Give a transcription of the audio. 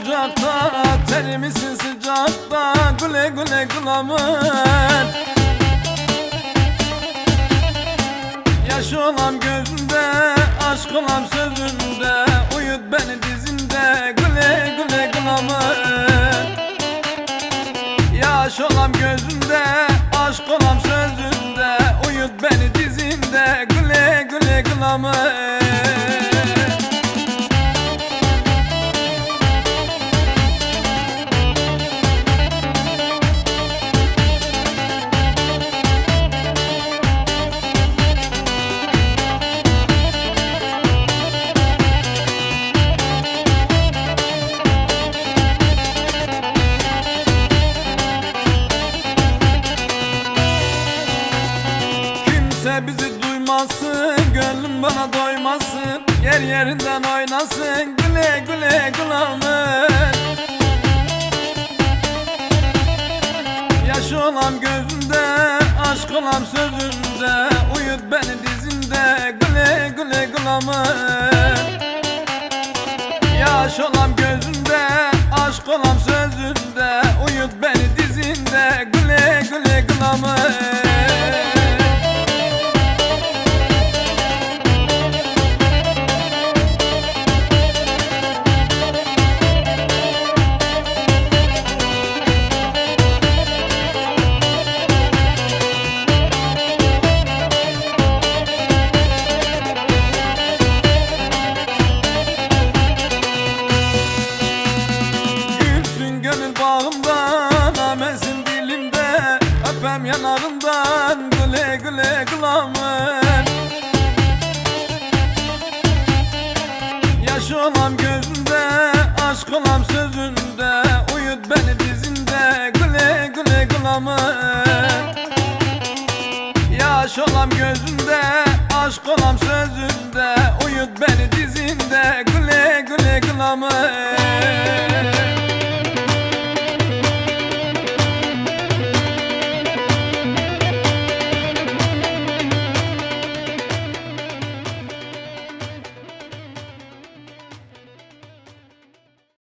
ocakta Terimisin sıcakta? Güle güle kılamın Yaş olam gözünde Aşk olam sözünde Uyut beni dizinde Güle güle kılamın Yaş olam gözünde Aşk olam sözünde Uyut beni dizinde Güle güle kılamın Kimse bizi duymasın Gönlüm bana doymasın. Yer yerinden oynasın Güle güle kılamın Yaş olam gözünde Aşk olam sözünde Uyut beni dizinde Güle güle kılamın bağımdan Amesin dilimde Öpem yanağından Güle güle kılamın. Yaş olam gözünde Aşk olam sözünde Uyut beni dizinde Güle güle kılamın. Yaş olam gözünde Aşk olam sözünde Uyut beni dizinde Güle güle kılamın